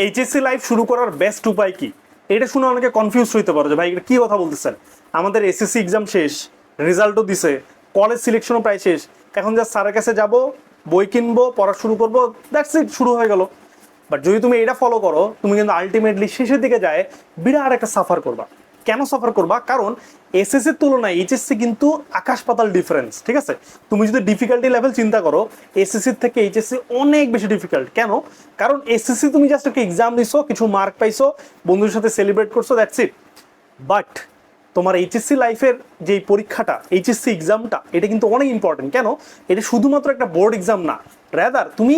HSC life শুরু করার best উপায় কি? এটা শুনে অনেকে কনফিউজ হইতে পারো যে ভাই এটা কি কথা বলতেছেন? আমাদের এসএসসি এক্সাম শেষ রেজাল্টও দিছে কলেজ সিলেকশনও প্রায় শেষ। এখন যা স্যারের কাছে যাব, বই কিনবো, পড়া শুরু করব দ্যাটস ইট শুরু হয়ে গেল। বাট যদি তুমি এটা ফলো করো, তুমি কিন্তু আলটিমেটলি শেষের দিকে যায়, বিরাট একটা সাফার করবা। কেন সাফার করবা? কারণ এসএসসির তুলনায় এইচএসসি কিন্তু আকাশ পাতাল ডিফারেন্স ঠিক আছে? তুমি যদি ডিফিকাল্টি লেভেল চিন্তা করো এসএসসির থেকে এইচএসসি অনেক বেশি ডিফিকাল্ট কেন? কারণ এসএসসি তুমি জাস্ট একটা এক্সাম দিছো, কিছু মার্ক পাইছো, বন্ধুদের সাথে সেলিব্রেট করছ দ্যাটস ইট বাট তোমার এইচএসসি লাইফের যে পরীক্ষাটা এইচএসসি এক্সামটা এটা কিন্তু অনেক ইম্পর্টেন্ট কেন? এটা শুধুমাত্র একটা বোর্ড এক্সাম না। র্যাদার তুমি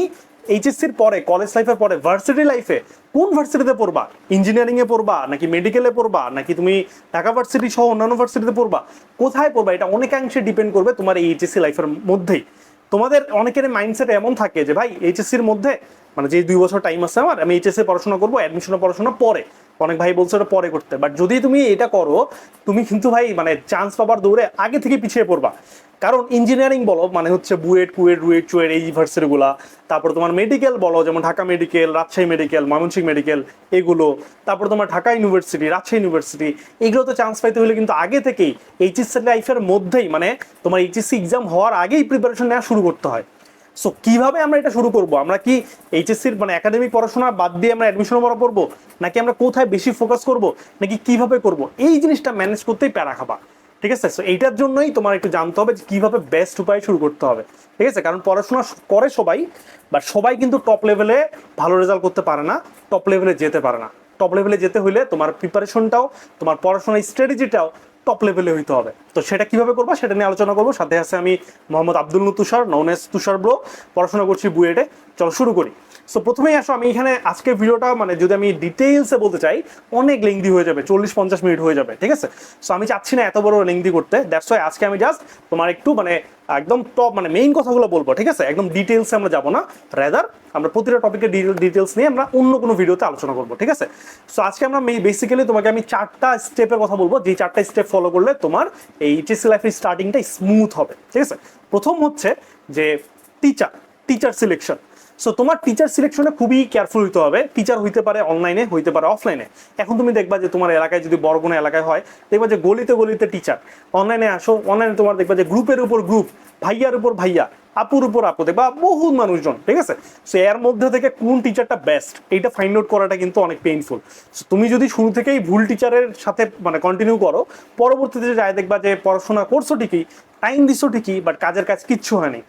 এইচএসসির পরে কলেজ লাইফের পরে ভার্সিটি লাইফে কোন ভার্সিটিতে পড়বা? ইঞ্জিনিয়ারিংয়ে পড়বা, নাকি মেডিকেলে পড়বা, নাকি তুমি ঢাকা ভার্সিটি সহ অন্যান্য ভার্সিটিতে পড়বা? কোথায় পড়বা? এটা অনেকাংশে ডিপেন্ড করবে তোমার এই এইচএসসি লাইফের মধ্যেই। তোমাদের অনেকের মাইন্ডসেট এমন থাকে যে, ভাই এইচএসসির মধ্যে মানে যে দুই বছর টাইম আছে আমার, আমি এইচএসসি পড়াশোনা করব অ্যাডমিশনে পড়াশোনা পরে। অনেক ভাই বলছে ওটা পরে করতে। বাট যদি তুমি এটা করো, তুমি কিন্তু ভাই মানে চান্স পাবার দৌড়ে আগে থেকে পিছিয়ে পড়বা। কারণ ইঞ্জিনিয়ারিং বলো মানে হচ্ছে বুয়েট, কুয়েট, রুয়েট, চুয়েট, এই ইউনিভার্সিটিগুলা তারপর তোমার মেডিকেল বলো, যেমন Dhaka medical Rajshahi medical Mymensingh medical এগুলো, তারপর তোমার ঢাকা ইউনিভার্সিটি রাজশাহী ইউনিভার্সিটি এগুলোতে চান্স পাইতে হলে কিন্তু আগে থেকেই এইচএসসি লাইফের মধ্যেই মানে তোমার এইচএসসি এক্সাম হওয়ার আগেই প্রিপারেশন নেওয়া শুরু করতে হয়। সো কীভাবে আমরা এটা শুরু করব? আমরা কি এইচএসসির মানে একাডেমিক পড়াশোনা বাদ দিয়ে আমরা অ্যাডমিশন পড়া পড়ব? নাকি আমরা কোথায় বেশি ফোকাস করব? নাকি কীভাবে করব? এই জিনিসটা ম্যানেজ করতেই প্যারা খাবা। ঠিক আছে? সো এইটার জন্যই তোমার একটু জানতে হবে যে কীভাবে বেস্ট উপায়ে শুরু করতে হবে। ঠিক আছে? কারণ পড়াশোনা করে সবাই বাট সবাই কিন্তু টপ লেভেলে ভালো রেজাল্ট করতে পারে না টপ লেভেলে যেতে পারে না। টপ লেভেলে যেতে হলে তোমার প্রিপারেশনটাও তোমার পড়াশোনার স্ট্র্যাটেজিটাও টপ লেভেলে হইতে হবে। তো সেটা কীভাবে করব সেটা নিয়ে আলোচনা করব। সাথে আছে আমি Mohammad Abdul Tushar known as Tushar bro পড়াশোনা করছি বুয়েটে। চলো শুরু করি। সো প্রথমেই আসো, আমি এখানে আজকে ভিডিওটা মানে যদি আমি ডিটেইলসে বলতে চাই, অনেক লেংদি হয়ে যাবে চল্লিশ পঞ্চাশ মিনিট হয়ে যাবে, ঠিক আছে? সো আমি চাচ্ছি না এত বড় লেংদি করতে দ্যাটস ওয়াই আজকে আমি জাস্ট তোমার একটু মানে একদম টপ মানে মেইন কথাগুলো বলব, ঠিক আছে? একদম ডিটেলসে আমরা যাব না রেদার আমরা প্রতিটা টপিকের ডিটেলস নিয়ে আমরা অন্য কোনো ভিডিওতে আলোচনা করব, ঠিক আছে? সো আজকে আমরা বেসিক্যালি তোমাকে আমি চারটা স্টেপের কথা বলব যে চারটা স্টেপ ফলো করলে তোমার এই এইচএসসি লাইফের স্টার্টিংটা স্মুথ হবে, ঠিক আছে? প্রথম হচ্ছে যে টিচার টিচার সিলেকশন সো তোমার টিচার সিলেকশনে খুবই কেয়ারফুল হইতে হবে। টিচার হইতে পারে অনলাইনে হইতে পারে অফলাইনে এখন তুমি দেখবা যে তোমার এলাকায় যদি বড় কোনো এলাকায় হয়, দেখবা যে গলিতে গলিতে টিচার অনলাইনে আসো অনলাইনে তোমার দেখবা যে গ্রুপের উপর গ্রুপ ভাইয়ার উপর ভাইয়া। আপুর উপর আপু দেখবা বহু মানুষজন, ঠিক আছে? সো এর মধ্যে থেকে কোন টিচারটা বেস্ট এইটা ফাইন্ড আউট করাটা কিন্তু অনেক পেইনফুল তুমি যদি শুরু থেকেই ভুল টিচারের সাথে মানে কন্টিনিউ করো, পরবর্তীতে যায় দেখবা যে পড়াশোনা করছ ঠিকই টাইম দিছো ঠিকই বাট কাজের কাজ কিচ্ছু হয়নি।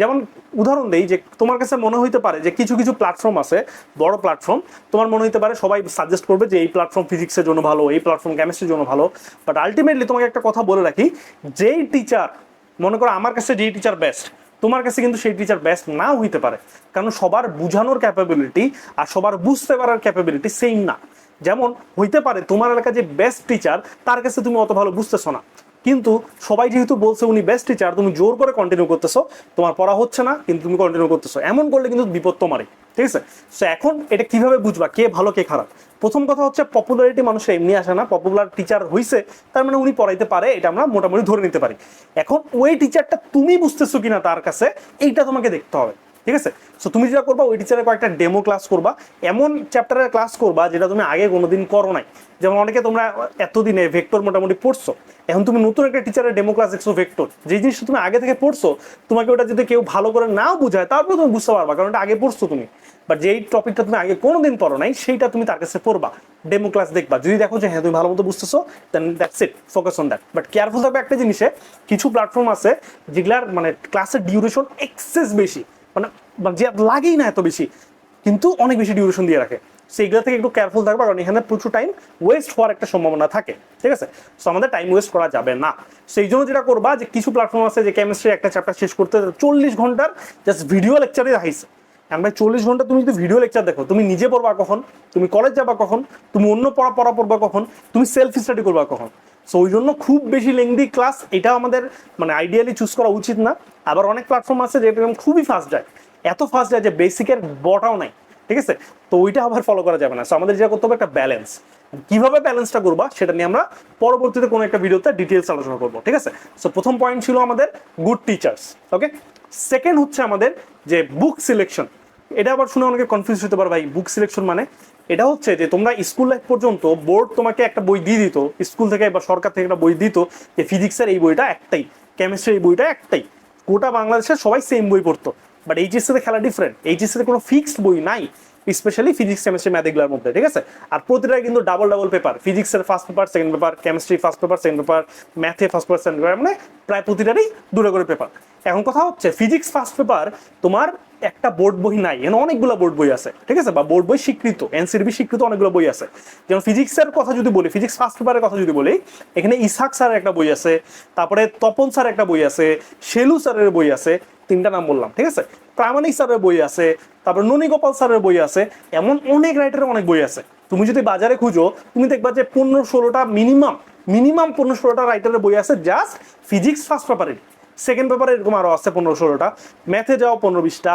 যেমন উদাহরণ দেই যে, তোমার কাছে মনে হইতে পারে যে কিছু কিছু প্ল্যাটফর্ম আছে, বড় প্ল্যাটফর্ম তোমার মনে হইতে পারে সবাই সাজেস্ট করবে যে এই প্ল্যাটফর্ম ফিজিক্সের জন্য ভালো, এই প্ল্যাটফর্ম কেমিস্ট্রির জন্য ভালো বাট আলটিমেটলি তোমাকে একটা কথা বলে রাখি, যেই টিচার মনে করো আমার কাছে যেই টিচার বেস্ট তোমার কাছে কিন্তু সেই টিচার বেস্ট নাও হইতে পারে। কারণ সবার বুঝানোর ক্যাপাবিলিটি আর সবার বুঝতে পারার ক্যাপাবিলিটি সেম না। যেমন হইতে পারে তোমার এলাকায় যে বেস্ট টিচার তার কাছে তুমি অত ভালো বুঝতেছো না। কিন্তু সবাই যেহেতু বলছে উনি বেস্ট টিচার তুমি জোর করে কন্টিনিউ করতেছো। তোমার পড়া হচ্ছে না, কিন্তু তুমি কন্টিনিউ করতেছো। এমন করলে কিন্তু বিপদ তোমারই। ঠিক আছে? তো এখন এটা কীভাবে বুঝবা? কে ভালো, কে খারাপ? প্রথম কথা হচ্ছে পপুলারিটি মানুষের এমনি আসে না। পপুলার টিচার হইছে, তার মানে উনি পড়াইতে পারে, এটা আমরা মোটামুটি ধরে নিতে পারি। এখন ওই টিচারটা তুমি বুঝতেছো কিনা তার কাছে, এইটা তোমাকে দেখতে হবে। ঠিক আছে? সো তুমি যেটা করবা, ওই টিচারের কয়েকটা ডেমো ক্লাস করবা। এমন চ্যাপ্টারের ক্লাস করবা, যেটা তুমি আগে কোনোদিন করো নাই। যেমন অনেকে তোমরা এতদিনে ভেক্টর মোটামুটি পড়ছো। এখন তুমি নতুন একটা টিচারের ডেমো ক্লাস দেখছ ভেক্টর যে জিনিসটা তুমি আগে থেকে পড়ছো, তোমাকে ওটা যদি কেউ ভালো করে নাও বুঝায়, তারপরে তুমি বুঝতে পারবা, কারণ এটা আগে পড়ছো তুমি। বাট যেই টপিকটা তুমি আগে কোনোদিন পড়ো নাই, সেইটা তুমি তার কাছে পড়বা ডেমো ক্লাস দেখবা। যদি দেখো যে হ্যাঁ তুমি ভালো মতো বুঝতেছো then that's it focus on that but careful থাকবে একটা জিনিসে, কিছু প্ল্যাটফর্ম আছে, যেগুলার মানে ক্লাসের ডিউরেশন এক্সেস বেশি। মানে মানে যে লাগেই না এত বেশি, কিন্তু অনেক বেশি ডিউরেশন দিয়ে রাখে। সেইগুলো থেকে একটু কেয়ারফুল থাকবে, কারণ এখানে প্রচুর টাইম ওয়েস্ট হওয়ার একটা সম্ভাবনা থাকে, ঠিক আছে? সো আমাদের টাইম ওয়েস্ট করা যাবে না। সেই জন্য যেটা করবা, যে কিছু প্ল্যাটফর্ম আছে যে কেমিস্ট্রি একটা চ্যাপ্টার শেষ করতে চল্লিশ ঘণ্টার জাস্ট ভিডিও লেকচারে রাখাইছে এখন ভাই, চল্লিশ ঘণ্টা তুমি যদি ভিডিও লেকচার দেখো, তুমি নিজে পড়বা কখন? তুমি কলেজ যাবা কখন? তুমি অন্য পড়া পড়া পড়বা কখন? তুমি সেলফ স্টাডি করবা কখন? সো ওই জন্য খুব বেশি লেংদি ক্লাস এটা আমাদের মানে আইডিয়ালি চুজ করা উচিত না। আবার অনেক প্ল্যাটফর্ম আছে যেটা খুবই ফাস্ট যায়। এত ফাস্ট যায় যে বেসিকের বটাও নাই, ঠিক আছে? তো ওইটা আবার ফলো করা যাবে না। সো আমাদের যেটা করতে হবে একটা ব্যালেন্স কীভাবে ব্যালেন্সটা করবা সেটা নিয়ে আমরা পরবর্তীতে কোনো একটা ভিডিওতে ডিটেলস আলোচনা করব, ঠিক আছে? সো প্রথম পয়েন্ট ছিল আমাদের গুড টিচার্স ওকে সেকেন্ড হচ্ছে আমাদের যে বুক সিলেকশন এটা আবার শুনে অনেকে কনফিউজ হতে পারে, ভাই বুক সিলেকশন মানে? এটা হচ্ছে যে তোমরা স্কুল লাইফ পর্যন্ত বোর্ড তোমাকে একটা বই দিয়ে দিত, স্কুল থেকে বা সরকার থেকে একটা বই দিত যে ফিজিক্সের এই বইটা একটাই কেমিস্ট্রির এই বইটা একটাই। গোটা বাংলাদেশের সবাই সেম বই পড়তো। বাট এইচএসসিতে খেলা ডিফারেন্ট এইচএসসিতে কোনো ফিক্সড বই নাই স্পেশালি ফিজিক্স কেমিস্ট্রি ম্যাথ এগুলোর মধ্যে, ঠিক আছে? আর প্রতিটা কিন্তু ডাবল ডাবল পেপার ফিজিক্সের first paper second paper chemistry first paper second paper ম্যাথে ফার্স্ট পেপার সেকেন্ড পেপার মানে প্রায় প্রতিটারই দুটো করে পেপার এখন কথা হচ্ছে ফিজিক্স ফার্স্ট পেপার তোমার একটা বোর্ড বই নাই, এখানে অনেকগুলো বোর্ড বই আছে, ঠিক আছে? বা বোর্ড বই স্বীকৃত এনসিডিবি স্বীকৃত অনেকগুলো বই আছে। যেমন ফিজিক্সের কথা যদি বলি ফিজিক্স ফার্স্ট পেপারের কথা যদি বলি, এখানে ইসাক স্যারের একটা বই আছে, তারপরে তপন স্যার একটা বই আছে, শেলু স্যারের বই আছে, তিনটা নাম বললাম, ঠিক আছে? প্রামাণিক স্যারের বই আছে, তারপর ননী গোপাল স্যারের বই আছে, এমন অনেক রাইটারের অনেক বই আছে। তুমি যদি বাজারে খুঁজো, তুমি দেখবা যে পনেরো ষোলোটা মিনিমাম মিনিমাম পনেরো ষোলোটা রাইটারের বই আছে জাস্ট ফিজিক্স ফার্স্ট পেপারের সেকেন্ড পেপারে এরকম আরও আছে পনেরো ষোলোটা। ম্যাথে যাও পনেরো বিশটা,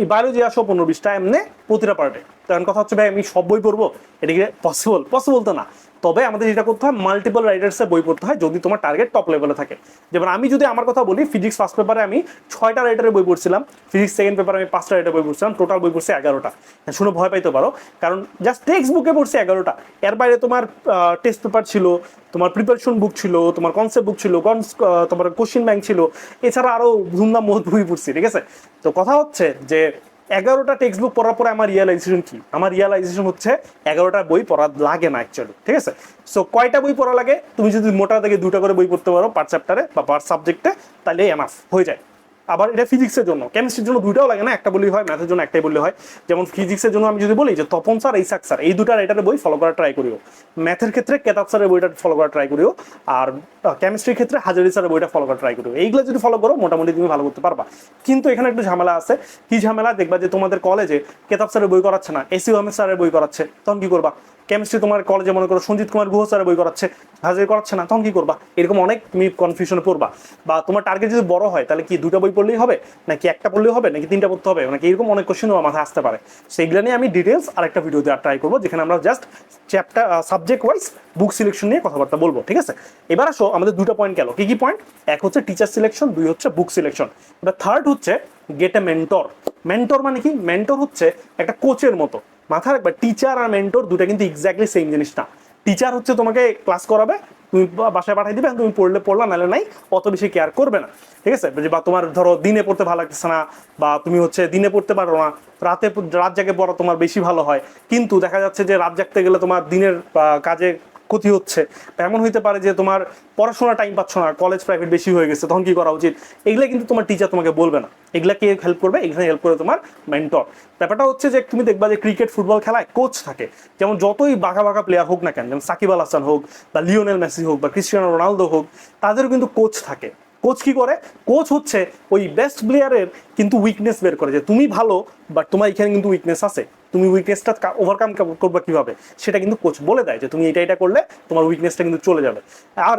এই বায়োলজি আসো পনেরো বিশটা, এমনি প্রতিটা পার্টে তখন কথা হচ্ছে, ভাই, আমি সব বই পড়ব? এটা কি পসিবল পসিবল তো না। তবে আমাদের যেটা করতে হয় মাল্টিপল রাইডার্সের বই পড়তে হয় যদি তোমার টার্গেট টপ লেভেলে থাকে। যেমন আমি যদি আমার কথা বলি ফিজিক্স ফার্স্ট পেপারে আমি ছয়টা রাইটারের বই পড়ছিলাম ফিজিক্স সেকেন্ড পেপারে আমি পাঁচটা রাইটার বই পড়ছিলাম টোটাল বই পড়ছি এগারোটা। শুনে ভয় পাইতে পারো, কারণ জাস্ট টেক্সট বুকে পড়ছি এগারোটা। এর বাইরে তোমার টেস্ট পেপার ছিল, তোমার প্রিপারেশন বুক ছিল, তোমার কনসেপ্ট বুক ছিল তোমার কোশ্চিন ব্যাংক ছিল, এছাড়া আরও ধুমধাম মহৎ বই পড়ছি, ঠিক আছে? তো কথা হচ্ছে যে এগারোটা টেক্সট বুক পড়ার পরে আমার রিয়েলাইজেশন কি? আমার রিয়েলাইজেশন হচ্ছে এগারোটা বই পড়া লাগে না অ্যাকচুয়ালি ঠিক আছে? সো কয়টা বই পড়া লাগে? তুমি যদি মোটা থেকে দুটা করে বই পড়তে পারো পার চ্যাপ্টারে বা পার সাবজেক্টে তাহলে এনাফ হয়ে যায়। আবার এটা ফিজিক্সের জন্য। কেমিস্ট্রির জন্য দুইটাও লাগে না, একটা বলি হয় ম্যাথের জন্য একটাই বললে হয়। যেমন ফিজিক্সের জন্য আমি যদি বলি যে তপন স্যার এইসাক স্যার এই দুটা রাইটারের বই ফলো করার ট্রাই করিও। ম্যাথের ক্ষেত্রে কেতাব স্যারের বইটা ফলো করার ট্রাই করিও, আর কেমিস্ট্রির ক্ষেত্রে হাজারি স্যারের বইটা ফলো করার ট্রাই করিও। এইগুলো যদি ফলো করো, মোটামুটি তুমি ভালো করতে পারবা। কিন্তু এখানে একটু ঝামেলা আছে। কি ঝামেলা? দেখবা যে তোমাদের কলেজে কেতাব স্যারের বই করাচ্ছে না এসি আহমেদ স্যারের বই করাচ্ছে। তখন কি করবা? কেমিস্ট্রি তোমার কলেজে মনে করো সঞ্জিত কুমার গুহ স্যারের বই করাচ্ছে, হাজারি করাচ্ছে না, তখন কি করবা? এরকম অনেক তুমি কনফিউশনে পড়বা। বা তোমার টার্গেট যদি বড় হয়, তাহলে কি দুটো বই পড়লেই হবে? নাকি একটা পড়লেই হবে, নাকি তিনটা পড়তে হবে? নাকি এরকম অনেক কোশ্চেন তোমার মাথায় আসতে পারে। সেইগুলো নিয়ে আমি ডিটেলস আরেকটা ভিডিও দেওয়ার ট্রাই করব, যেখানে আমরা just chapter subject wise book selection নিয়ে কথাবার্তা বলব, ঠিক আছে? এবার আসো, আমাদের দুটো পয়েন্ট গেল। কি কি পয়েন্ট এক হচ্ছে টিচার সিলেকশন দুই হচ্ছে বুক সিলেকশন এবার থার্ড হচ্ছে গেট এ মেন্টর মেন্টর মানে কি? মেন্টর হচ্ছে একটা কোচের মতো। মাথায় রাখবে টিচার আর মেন্টর দুটা কিন্তু এক্স্যাক্টলি সেম জিনিস না টিচার হচ্ছে তোমাকে ক্লাস করাবে, তুমি বাসায় পাঠিয়ে দিবে, তুমি পড়লে পড়লা, নাহলে নাই, অত বেশি কেয়ার করবে না। ঠিক আছে? বা তোমার ধরো দিনে পড়তে ভালো লাগতেছে না, বা তুমি হচ্ছে দিনে পড়তে পারো না, রাতে রাত জাগে পড়া তোমার বেশি ভালো হয়। কিন্তু দেখা যাচ্ছে যে রাত জাগতে গেলে তোমার দিনের কাজে ক্ষতি হচ্ছে। এমন হইতে পারে যে তোমার পড়াশোনা টাইম পাচ্ছ না কলেজ প্রাইভেট বেশি হয়ে গেছে, তখন কি করা উচিত? এগুলো কিন্তু তোমার টিচার তোমাকে বলবে না। এগুলা কে হেল্প করবে? এখানে হেল্প করে তোমার মেন্টর ব্যাপারটা হচ্ছে যে তুমি দেখবা যে ক্রিকেট ফুটবল খেলায় কোচ থাকে। যেমন যতই বাঘা বাঘা প্লেয়ার হোক না কেন, যেমন সাকিব আল হাসান হোক বা লিওনেল মেসি হোক বা ক্রিস্টিয়ানো রোনালদো হোক, তাদেরও কিন্তু কোচ থাকে। কোচ কি করে? কোচ হচ্ছে ওই বেস্ট প্লেয়ারের কিন্তু উইকনেস বের করে যে তুমি ভালো বাট তোমার এখানে কিন্তু উইকনেস আছে। তুমি উইকনেসটা ওভারকাম করবে কীভাবে? সেটা কিন্তু কোচ বলে দেয় যে তুমি এটা এটা করলে তোমার উইকনেসটা কিন্তু চলে যাবে। আর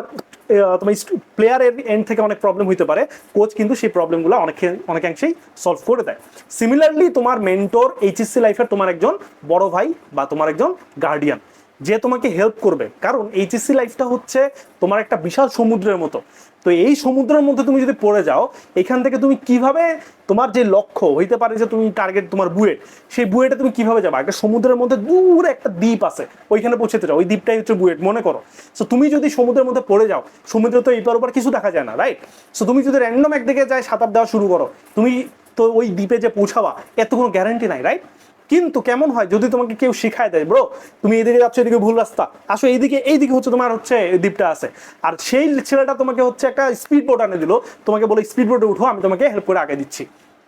তোমার প্লেয়ারের এন্ড থেকে অনেক প্রবলেম হইতে পারে। কোচ কিন্তু সেই প্রবলেমগুলো অনেক, অনেকাংশেই সলভ করে দেয়। সিমিলারলি তোমার মেন্টর এইচএসসি লাইফের তোমার একজন বড় ভাই বা তোমার একজন গার্ডিয়ান যে তোমাকে হেল্প করবে। কারণ এইচএসসি লাইফটা হচ্ছে তোমার একটা বিশাল সমুদ্রের মতো। তো এই সমুদ্রের মধ্যে তুমি যদি পড়ে যাও, এখান থেকে তুমি কীভাবে তোমার যে লক্ষ্য, হইতে পারে যে তুমি টার্গেট তোমার বুয়েট, সেই বুয়েটে তুমি কীভাবে যাবে? একটা সমুদ্রের মধ্যে দূরে একটা দ্বীপ আছে, ওইখানে পৌঁছতে যাও। ওই দ্বীপটাই হচ্ছে বুয়েট, মনে করো। সো তুমি যদি সমুদ্রের মধ্যে পড়ে যাও, সমুদ্রে তো এইপার ওপার কিছু দেখা যায় না রাইট সো তুমি যদি র্যান্ডম একদিকে যায়, সাঁতার দেওয়া শুরু করো, তুমি তো ওই দ্বীপে যে পৌঁছাবা এত কোনো গ্যারান্টি নাই রাইট কিন্তু কেমন হয় যদি তোমাকে কেউ শিখায় দেয়, ব্রো, তুমি এদিকে যাচ্ছ, এদিকে ভুল রাস্তা। আসো এইদিকে এইদিকে হচ্ছে তোমার হচ্ছে দ্বীপটা আছে। আর সেই ছেলেটা তোমাকে হচ্ছে একটা স্পিড বোট আনে দিল। তোমাকে বলে স্পিড বোটে উঠো, আমি তোমাকে হেল্প করে আগে দিচ্ছি।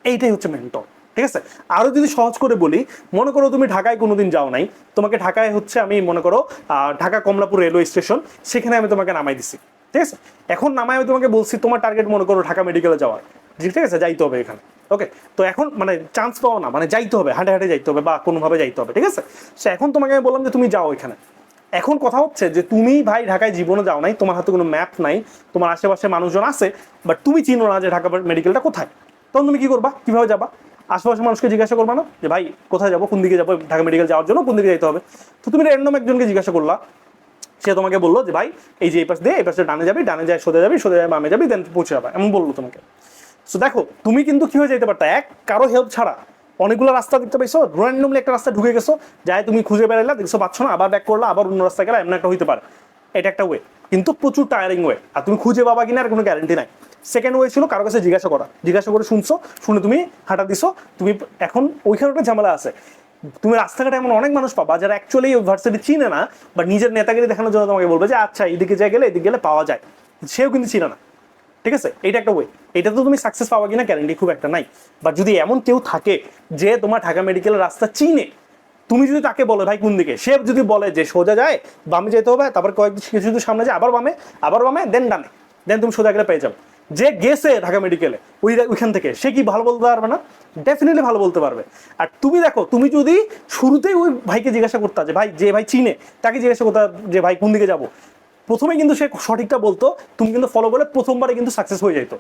এইটাই হচ্ছে মেন্টর ঠিক আছে? আরও যদি সহজ করে বলি, মনে করো তুমি ঢাকায় কোনোদিন যাও নাই। তোমাকে ঢাকায় হচ্ছে আমি মনে করো ঢাকা কমলাপুর রেলওয়ে স্টেশন সেখানে আমি তোমাকে নামাই দিছি, ঠিক আছে? এখন নামায় আমি তোমাকে বলছি, তোমার টার্গেট মনে করো ঢাকা মেডিকেলে যাওয়ার। ঠিক আছে, যাইতে হবে এখানে। ওকে তো এখন মানে চান্স পাও না মানে যাইতে হবে, হাঁটে হাঁটে যাইতে হবে বা কোনোভাবে যাইতে হবে, ঠিক আছে? সে এখন তোমাকে আমি বললাম যে তুমি যাও এখানে। এখন কথা হচ্ছে যে তুমি ভাই ঢাকায় জীবনে যাও নাই, তোমার হাতে কোনো ম্যাপ নাই, তোমার আশেপাশে মানুষজন আছে বাট তুমি চিনো না যে ঢাকা মেডিকেলটা কোথায়। তখন তুমি কি করবা? কীভাবে যাবা? আশেপাশে মানুষকে জিজ্ঞাসা করবা না? যে ভাই, কোথায় যাব? কোন দিকে যাব? ঢাকা মেডিকেল যাওয়ার জন্য কোন দিকে যাইতে হবে? তো তুমি র্যান্ডম একজনকে জিজ্ঞাসা করলা। সে তোমাকে বলল যে ভাই, এই যে এই পাশ দিয়ে, এই পাশে ডানে যাবি, ডানে যায় সোজা যাবি, সোজা যাবে বামে যাবি দেন পৌঁছে যাবে। এমন বলল তোমাকে। সো দেখো, তুমি কিন্তু কি হয়ে যেতে পারতা? এক, কারও হেল্প ছাড়া। অনেকগুলো রাস্তা দেখতে পাইছো র্যান্ডমলি একটা রাস্তা ঢুকে গেছো, যাই তুমি খুঁজে বেড়াইলা, দেখছ পাচ্ছ না, আবার ব্যাক করলা, আবার অন্য রাস্তা গেলে, এমন একটা হইতে পারে। এটা একটা ওয়ে কিন্তু প্রচুর টায়ারিং ওয়ে আর তুমি খুঁজে পাবা কিনা আর কোনো গ্যারেন্টি নাই। সেকেন্ড ওয়ে ছিল কারও কাছে জিজ্ঞাসা করা। জিজ্ঞাসা করে শুনছো, শুনে তুমি হাঁটা দিছো, তুমি এখন ওইখানে একটা ঝামেলা আছে। তুমি রাস্তাঘাটে এমন অনেক মানুষ পাবা, যারা অ্যাকচুয়ালি ভার্সিটি চিনে না বা নিজের নেতাগিরি দেখানোর জন্য তোমাকে বলবে যে আচ্ছা এদিকে যাই গেলে, এদিকে গেলে পাওয়া যায়। সেও কিন্তু চিনে না। ঠিক আছে? এটা একটা ওয়ে এটা তো তুমি সাকসেস পাওয়া কিনা গ্যারেন্টি খুব একটা নাই। বা যদি এমন কেউ থাকে যে তোমার ঢাকা মেডিকেলের রাস্তা চিনে, তুমি যদি তাকে বলো, ভাই, কোন দিকে? সে যদি বলে যে সোজা যায়, বামে যেতে হবে, তারপর কয়েক কিছু যদি সামনে যায়, আবার বামে আবার বামে দেন ডানে। দেন তুমি সোজা গেলে পেয়ে যাও যে গেছে ঢাকা মেডিকেলে ওই ওইখান থেকে, সে কি ভালো বলতে পারবে না? ডেফিনেটলি ভালো বলতে পারবে। আর তুমি দেখো, তুমি যদি শুরুতেই ওই ভাইকে জিজ্ঞাসা করতে যে, ভাই যে ভাই চিনে, তাকে জিজ্ঞাসা করতে যে, ভাই, কোন দিকে যাব? প্রথমে কিন্তু সে সঠিকটা বলতো, তুমি কিন্তু ফলো করলে প্রথমবারে কিন্তু সাকসেস হয়ে যেত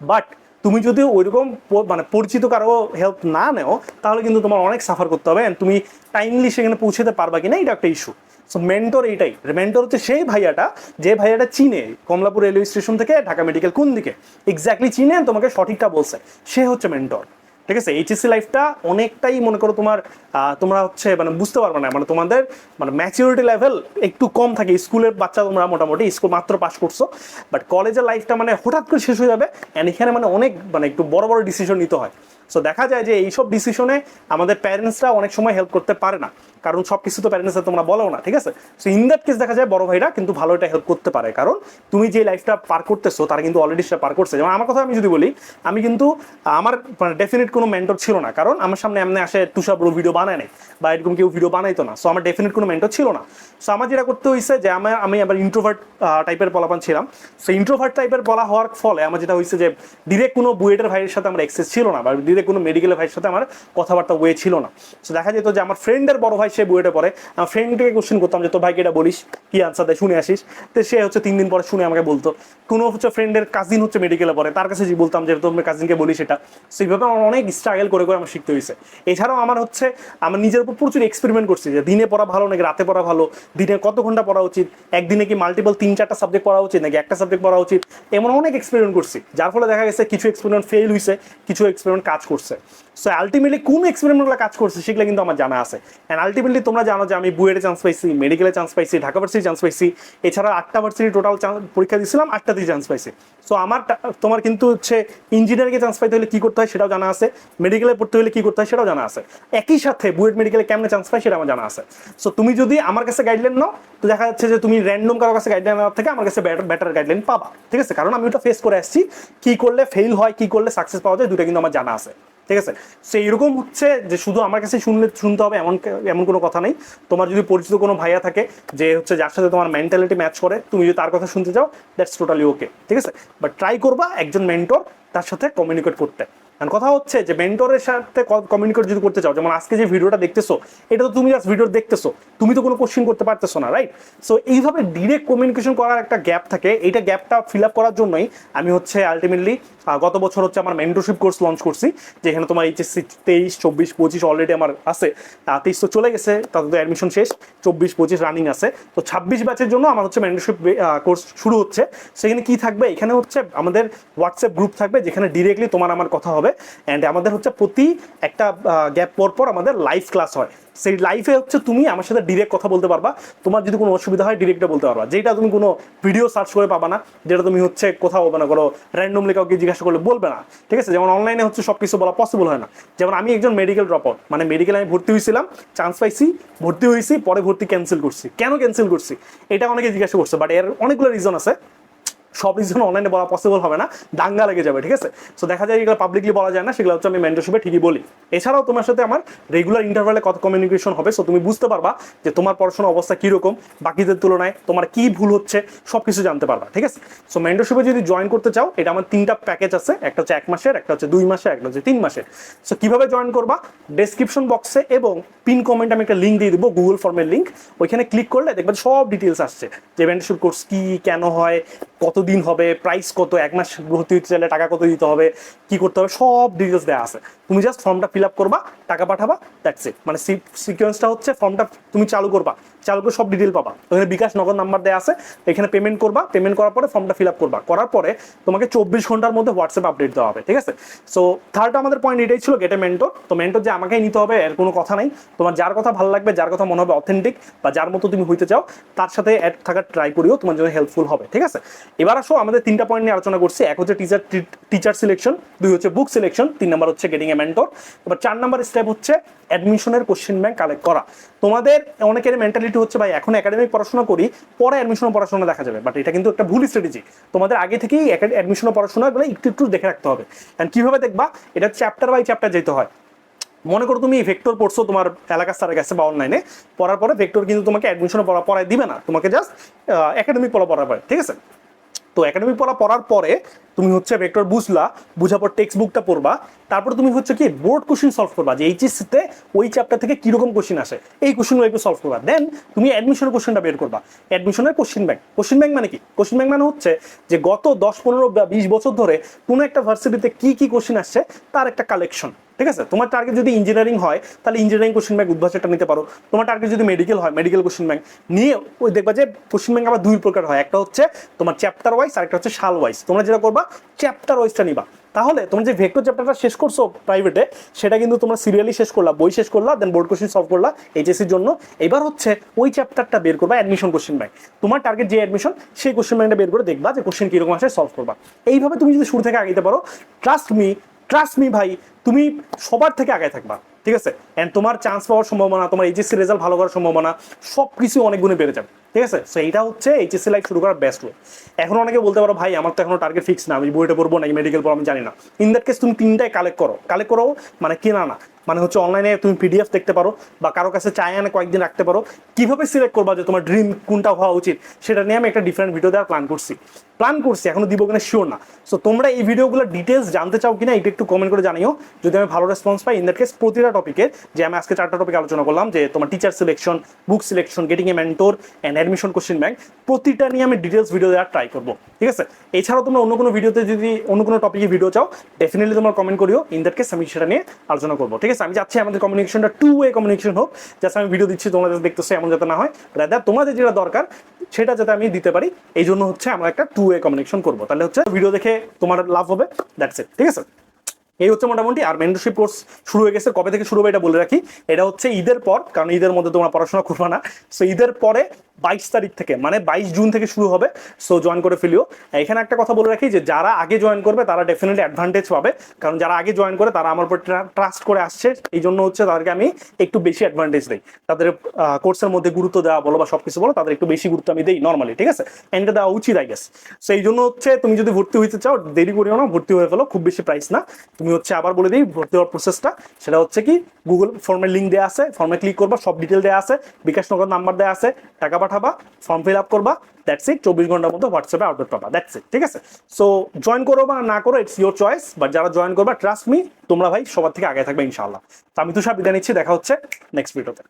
বাট তুমি যদি ওইরকম মানে পরিচিত কারও হেল্প না নেও, তাহলে কিন্তু তোমার অনেক সাফার করতে হবে অ্যান্ড তুমি টাইমলি সেখানে পৌঁছাতে পারবা কিনা এটা একটা ইস্যু সো মেন্টর এইটাই। মেন্টর হচ্ছে সেই ভাইয়াটা, যে ভাইয়াটা চিনে কমলাপুর রেলওয়ে স্টেশন থেকে ঢাকা মেডিকেল কোন দিকে। এক্স্যাক্টলি চিনে তোমাকে সঠিকটা বলছে। সে হচ্ছে মেন্টর ঠিক আছে? এইচএসসি লাইফটা অনেকটাই মনে করো তোমার তোমরা হচ্ছে মানে বুঝতে পারবে না। মানে তোমাদের মানে ম্যাচিউরিটি লেভেল একটু কম থাকে। স্কুলের বাচ্চা তোমরা মোটামুটি স্কুল মাত্র পাশ করছ। বাট কলেজের লাইফটা মানে হঠাৎ করে শেষ হয়ে যাবে অ্যান্ড এখানে মানে অনেক মানে একটু বড় বড় ডিসিশন নিতে হয়। সো দেখা যায় যে এইসব ডিসিশনে আমাদের প্যারেন্টসরা অনেক সময় হেল্প করতে পারে না। কারণ সব কিছু তো প্যারেন্টসরা তোমরা বলো না, ঠিক আছে? সো ইন দ্যাট কেস দেখা যায় বড় ভাইরা কিন্তু ভালো এটা হেল্প করতে পারে। কারণ তুমি যে লাইফটা পার করতেছো, তারা কিন্তু অলরেডি সেটা পার করছে। যেমন আমার কথা আমি যদি বলি, আমি কিন্তু, আমার মানে ডেফিনেট কোনো মেন্টর ছিল না। কারণ আমার সামনে এমনি আসে তুষার বড় ভিডিও বানায় নাই বা এরকম কেউ ভিডিও বানাইতো না। সো আমার ডেফিনেট কোনো মেন্টর ছিল না। সো আমার যেটা করতে হয়েছে যে, আমার, আমি আবার ইন্ট্রোভার্ট টাইপের বলাপান ছিলাম। সো ইন্ট্রোভার্ট টাইপের বলা হওয়ার ফলে আমার যেটা হয়েছে যে ডিরেক্ট কোনো বুয়েটের ভাইয়ের সাথে আমার এক্সেস ছিল না, বা ডিরেক্ট কোনো মেডিকেলের ভাইয়ের সাথে আমার কথাবার্তা ওয়ে ছিল না। সো দেখা যেত যে, আমার ফ্রেন্ডের বড় ভাই সে বুয়েটে পড়ে। ফ্রেন্ডকে কোশ্চেন করতাম যে, তোর ভাইকে এটা বলিস? কি আনসার দেয়? শুনে আসিস? তো সে হচ্ছে তিন দিন পরে শুনে আমাকে বলতো। কোনো হচ্ছে ফ্রেন্ডের কাজিন হচ্ছে মেডিকেলে পড়ে। তার কাছে যে বলতাম যে তোমার কাজিনকে বলি সেটা সেইভাবে আমার অনেক স্ট্রাগল করে করে আমার শিখতে হয়েছে। এছাড়াও আমার হচ্ছে, আমার নিজের উপর প্রচুর এক্সপেরিমেন্ট করছি যে, দিনে পড়া ভালো নাকি রাতে পড়া ভালো? দিনে কত ঘণ্টা পড়া উচিত? একদিনে কি মাল্টিপল তিন চারটা সাবজেক্ট পড়া উচিত নাকি একটা সাবজেক্ট পড়া উচিত? এমন অনেক এক্সপেরিমেন্ট করছি। যার ফলে দেখা গেছে কিছু এক্সপেরিমেন্ট ফেল হয়েছে কিছু এক্সপেরিমেন্ট কাজ করছে। সো আলটিমেটলি কোন এক্সপেরিমেন্টগুলো কাজ করছে সেগুলো কিন্তু আমার জানা আছে। অ্যান্ড আলটিমেটলি তোমরা জানো যে আমি বুয়েটে চান্স পাইছি মেডিকেলে চান্স পাইছি, ঢাকা ভার্সিটি চান্স পাইছি। এছাড়া আটটা ভার্সিটি টোটাল পরীক্ষা দিয়েছিলাম আটটাতেই চান্স পাইছি। সো আমার তোমার কিন্তু হচ্ছে ইঞ্জিনিয়ারিংয়ে চান্স পাইতে হলে কি করতে হয় সেটাও জানা আছে। মেডিকেলে পড়তে হলে কি করতে হয় সেটাও জানা আছে। একই সাথে বুয়েট মেডিকেলে কেমনে চান্স পাই সেটা আমার জানা আছে। সো তুমি যদি আমার কাছে গাইডলাইন নাও, তো দেখা যাচ্ছে যে তুমি র্যান্ডম কারও কাছে গাইডলাইন নেওয়ার থেকে আমার কাছে বেটার গাইডলাইন পাবা। ঠিক আছে? কারণ আমি ওটা ফেস করে আসছি, কি করলে ফেল হয়, কি করলে সাকসেস পাওয়া যায় দুটো কিন্তু আমার জানা আছে। ঠিক আছে? সো এইরকম হচ্ছে যে শুধু আমার কাছে শুনলে, শুনতে হবে, এমন এমন কোনো কথা নেই। তোমার যদি পরিচিত কোনো ভাইয়া থাকে যে হচ্ছে যার সাথে তোমার মেন্টালিটি ম্যাচ করে, তুমি যদি তার কথা শুনতে চাও দ্যাটস টোটালি ওকে ঠিক আছে? বাট ট্রাই করবা একজন মেন্টর তার সাথে কমিউনিকেট করতে। কারণ কথা হচ্ছে যে মেন্টরের সাথে কমিউনিকেট যদি করতে চাও, যেমন আজকে যে ভিডিওটা দেখতেছো, এটা তো তুমি জাস্ট ভিডিও দেখতেছো, তুমি তো কোনো কোশ্চেন করতে পারতেছো না রাইট সো এইভাবে ডিরেক্ট কমিউনিকেশন করার একটা গ্যাপ থাকে। এইটা গ্যাপটা ফিল আপ করার জন্যই আমি হচ্ছে আলটিমেটলি গত বছর হচ্ছে আমার মেন্টরশিপ কোর্স লঞ্চ করছি, যেখানে তোমার এইচএসসি তেইশ, চব্বিশ, পঁচিশ অলরেডি আমার আছে। তেইশ তো চলে গেছে, তাতে তো অ্যাডমিশন শেষ, চব্বিশ, পঁচিশ রানিং আছে। তো ছাব্বিশ ব্যাচের জন্য আমার হচ্ছে মেন্টরশিপ কোর্স শুরু হচ্ছে। সেখানে কি থাকবে? এখানে হচ্ছে আমাদের হোয়াটসঅ্যাপ গ্রুপ থাকবে, যেখানে ডিরেক্টলি তোমার আমার কথা হবে। অ্যান্ড আমাদের হচ্ছে প্রতি একটা গ্যাপ পর পর আমাদের লাইভ ক্লাস হয়। সেই লাইফে হচ্ছে তুমি আমার সাথে ডিরেক্ট কথা বলতে পারবা। তোমার যদি কোনো অসুবিধা হয় ডিরেক্টে বলতে পারবা। যেটা তুমি কোনো ভিডিও সার্চ করে পাবা না, যেটা তুমি হচ্ছে কোথাও না করো র্যান্ডমলি কাউকে জিজ্ঞাসা করলে বলবে না। ঠিক আছে? যেমন অনলাইনে হচ্ছে সব কিছু বলা পসিবল হয় না। যেমন আমি একজন মেডিকেল ড্রপ আউট মানে মেডিকেল আমি ভর্তি হয়েছিলাম চান্স পাইছি, ভর্তি হয়েছি, পরে ভর্তি ক্যান্সেল করছি। কেন ক্যান্সেল করছি? এটা অনেকে জিজ্ঞাসা করছে বাট এর অনেকগুলো রিজন আছে। সব রিজন অনলাইনে বলা পসিবল হবে না, দাঙ্গা লেগে যাবে, ঠিক আছে? সো দেখা যায় এগুলো পাবলিকলি বলা যায় না, সেগুলো হচ্ছে আমি মেন্টরশিপে ঠিকই বলি। এছাড়াও তোমার সাথে আমার রেগুলার ইন্টারভ্যালে কত কমিউনিকেশন হবে সো তুমি বুঝতে পারবা যে তোমার পড়াশোনার অবস্থা কীরকম, বাকিদের তুলনায় তোমার কি ভুল হচ্ছে সব কিছু জানতে পারবা, ঠিক আছে? সো মেন্টরশিপে যদি জয়েন করতে চাও, এটা আমার তিনটা প্যাকেজ আছে, একটা হচ্ছে এক মাসের, একটা হচ্ছে দুই মাসের একটা হচ্ছে তিন মাসের। সো কীভাবে জয়েন করবা? ডেসক্রিপশন বক্সে এবং পিন কমেন্ট আমি একটা লিঙ্ক দিয়ে দেবো গুগল ফর্মের লিঙ্ক ওইখানে ক্লিক করলে দেখবে সব ডিটেলস আসছে, যে মেন্টরশিপ কোর্স কি, কেন হয় কত দিন হবে প্রাইস কত, এক মাস ভর্তি হতে চাইলে টাকা কত দিতে হবে, কি করতে হবে, সব ডিটেলস দেওয়া আছে। তুমি জাস্ট ফর্মটা ফিল আপ করবা, টাকা পাঠাবা দ্যাটস ইট মানে সিকোয়েন্সটা হচ্ছে ফর্মটা তুমি চালু করবা। চালু সব ডিটেল পাবা। ওখানে বিকাশ নগদ নাম্বার দেওয়া আছে এখানে পেমেন্ট করবা পেমেন্ট করার পরে ফর্মটা ফিল আপ করবা। করার পরে তোমাকে চব্বিশ ঘণ্টার মধ্যে হোয়াটসঅ্যাপ আপডেট দেওয়া হবে, ঠিক আছে? সো থার্ড আমাদের পয়েন্ট এটাই ছিল গেটে মেন্টর তো মেন্টর যে আমাকেই নিতে হবে, এর কোনো কথা নাই। তোমার যার কথা ভালো লাগবে, যার কথা মনে হবে অথেন্টিক বা যার মতো তুমি হইতে চাও, তার সাথে অ্যাড থাকার ট্রাই করিও, তোমার জন্য হেল্পফুল হবে, ঠিক আছে? এবার আসো, আমাদের তিনটা পয়েন্ট নিয়ে আলোচনা করছি। এক হচ্ছে টিচার টিচার সিলেকশন দুই হচ্ছে বুক সিলেকশন তিন নাম্বার হচ্ছে গেটিং এ মেন্টর এবার চার নাম্বার স্টেপ হচ্ছে অ্যাডমিশনের কোশ্চেন ব্যাংক কালেক্ট করা। তোমাদের অনেকের মেন্টালিটি হচ্ছে ভাই, এখন একাডেমিক পড়াশোনা করি, পরে অ্যাডমিশন পড়াশোনা দেখা যাবে। বাট এটা কিন্তু একটা ভুল স্ট্র্যাটেজি তোমাদের আগে থেকেই অ্যাডমিশন পড়াশোনা পড়াশোনাগুলো একটু একটু দেখে রাখতে হবে। অ্যান্ড কীভাবে দেখবা? এটা চ্যাপ্টার বাই চ্যাপ্টার যেতে হয়। মনে করো তুমি ভেক্টর পড়ছো তোমার এলাকার স্যারের কাছে বা অনলাইনে পড়ার পরে ভেক্টর কিন্তু তোমাকে অ্যাডমিশন পড়া পড়ায় দিবে না। তোমাকে জাস্ট একাডেমিক পড়া পড়া পড়ে ঠিক আছে? তো একাডেমিক পড়া পড়ার পরে তুমি হচ্ছে ভেক্টর বুঝলা, বুঝার পর টেক্সট বুকটা পড়বা, তারপর তুমি হচ্ছে কি বোর্ড কোশ্চিন সলভ করবা, যে এইচএসসিতে ওই চ্যাপ্টার থেকে কীরকম কোশ্চিন আসে, এই কোশ্চিনগুলো একটু সলভ করবা। দেন তুমি অ্যাডমিশনের কোশ্চেনটা বের করবা। অ্যাডমিশনের কোশ্চিন ব্যাংক কোশ্চিন ব্যাংক মানে কি? কোশ্চিন ব্যাংক মানে হচ্ছে যে গত দশ, পনেরো বা বিশ বছর ধরে কোনো একটা ভার্সিটিতে কি কি কোশ্চিন আসছে, তার একটা কালেকশন ঠিক আছে? তোমার টার্গেট যদি ইঞ্জিনিয়ারিং হয়, তাহলে ইঞ্জিনিয়ারিং কোশ্চেন ব্যাংক উদ্ভাসটা নিতে পারো। তোমার টার্গেট যদি মেডিকেল হয় মেডিকেল কোশ্চেন ব্যাংক নিয়ে ওই দেখবা যে কোশ্চেন ব্যাংক আবার দুই প্রকার হয়। একটা হচ্ছে তোমার চ্যাপ্টার ওয়াইজ আর একটা হচ্ছে সাল ওয়াইজ তোমরা যেটা করবা চ্যাপ্টার ওয়াইজটা নিবা। তাহলে তোমরা যে ভেক্টর চ্যাপ্টারটা শেষ করছ প্রাইভেটে সেটা কিন্তু তোমরা সিরিয়ালি শেষ করলা, বই শেষ করলা দেন বোর্ড কোশ্চেন সলভ করলা এইচএসির জন্য। এবার হচ্ছে ওই চ্যাপ্টারটা বের করবা অ্যাডমিশন কোশ্চেন ব্যাংক তোমার টার্গেট যে অ্যাডমিশন সেই কোশ্চেন ব্যাংকটা বের করে দেখবা যে কোশ্চেন কীরকম আসে সলভ করবা। এইভাবে তুমি যদি শুরু থেকে আগাইতে পারো ট্রাস্ট মি ট্রাস্ট মি ভাই, তুমি সবার থেকে আগায় থাকবা, ঠিক আছে? অ্যান্ড তোমার চান্স পাওয়ার সম্ভাবনা, তোমার এইচএসসি রেজাল্ট ভালো করার সম্ভাবনা সব কিছু অনেক গুণে বেড়ে যাবে, ঠিক আছে? সো এইটা হচ্ছে এইচএসসি লাইফ শুরু করার বেস্ট ওয়ে এখন অনেকে বলতে পারো, ভাই, আমার তো এখনও টার্গেট ফিক্স না, আমি বইটা পড়ব নাকি মেডিকেল পড়ব আমি জানি না। ইন দ্যাট কেস তুমি তিনটাই কালেক্ট করো। কালেক্ট করো মানে কেনা না মানে হচ্ছে অনলাইনে তুমি পিডিএফ দেখতে পারো বা কারও কাছে চায় আনে কয়েকদিন রাখতে পারো। কীভাবে সিলেক্ট করবা যে তোমার ড্রিম কোনটা হওয়া উচিত, সেটা নিয়ে আমি একটা ডিফারেন্ট ভিডিও দেওয়ার প্ল্যান করছি। প্ল্যান করছি, এখনও দিব কিনা শিওর না। সো তোমরা এই ভিডিওগুলো ডিটেলস জানতে চাও কিনা, এটা একটু কমেন্ট করে জানিও। যদি আমি ভালো রেসপন্স পাই ইন দ্যাট কেস প্রতিটা টপিকের যে আমি আজকে চারটা টপিক আলোচনা করলাম, যে তোমার teacher selection book selection getting a mentor and admission question bank প্রতিটা নিয়ে আমি ডিটেলস ভিডিও দেওয়ার ট্রাই করব, ঠিক আছে? এছাড়াও তোমরা অন্য কোনো ভিডিওতে যদি অন্য কোনো টপিকে ভিডিও চাও ডেফিনেটলি তোমরা কমেন্ট করিও ইন দ্যাট কেস আমি সেটা নিয়ে আলোচনা করব, ঠিক আছে? আমি যাচ্ছি আমাদের কমিউনিকেশনটা টু ওয়ে কমিউনিকেশন হোক জাস্ট আমি ভিডিও দিচ্ছি, তোমরা যাতে দেখতেছো এমন যাতে না হয় রাদার তোমাদের যেটা দরকার, সেটা যাতে আমি দিতে পারি এই জন্য হচ্ছে আমরা একটা টু ওয়ে কমিউনিকেশন করব, তাহলে হচ্ছে ভিডিও দেখে তোমার লাভ হবে দ্যাটস ইট ঠিক আছে? এই হচ্ছে মোটামুটি, আর মেন্টরশিপ কোর্স শুরু হয়ে গেছে। কবে থেকে শুরু হবে এটা বলে রাখি। এটা হচ্ছে ঈদের পর, কারণ ঈদের মধ্যে তোমরা পড়াশোনা করবে না। সো ঈদের পরে বাইশ তারিখ থেকে মানে বাইশ জুন থেকে শুরু হবে সো জয়েন করে ফেলিও। এখানে একটা কথা বলে রাখি যে, যারা আগে জয়েন করবে, তারা ডেফিনেটলি অ্যাডভান্টেজ পাবে। কারণ যারা আগে জয়েন করে, তারা আমার উপর ট্রাস্ট করে আসছে। এই জন্য হচ্ছে তাদেরকে আমি একটু বেশি অ্যাডভান্টেজ দিই। তাদের কোর্সের মধ্যে গুরুত্ব দেওয়া বলো বা সবকিছু বলো, তাদের একটু বেশি গুরুত্ব আমি দিই নর্মালি ঠিক আছে? এন্ডে দেওয়া উচিত আই গেস সো এই জন্য হচ্ছে, তুমি যদি ভর্তি হইতে চাও, দেরি করিও না, ভর্তি হয়ে ফেলো, খুব বেশি প্রাইস না। তুমি হচ্ছে আবার বলে দিই, ভর্তি হওয়ার প্রসেসটা সেটা হচ্ছে কি গুগল ফর্মের লিঙ্ক দেওয়া আছে ফর্মে ক্লিক করবা, সব ডিটেল দেওয়া আছে, বিকাশ নগর নাম্বার দেওয়া আছে, টাকা পাঠাবা ফর্ম ফিল আপ করবা দ্যাটস ইট চব্বিশ ঘণ্টার মধ্যে হোয়াটসঅ্যাপে আপডেট পাবা দ্যাটস ইট ঠিক আছে? সো জয়েন করো বা না করো ইটস ইউর চয়েস বাট যারা জয়েন করবা ট্রাস্ট মি তোমরা ভাই সবার থেকে আগে থাকবে ইনশাল্লাহ তো আমি তুষার বিদায় নিচ্ছি, দেখা হচ্ছে নেক্সট ভিডিওতে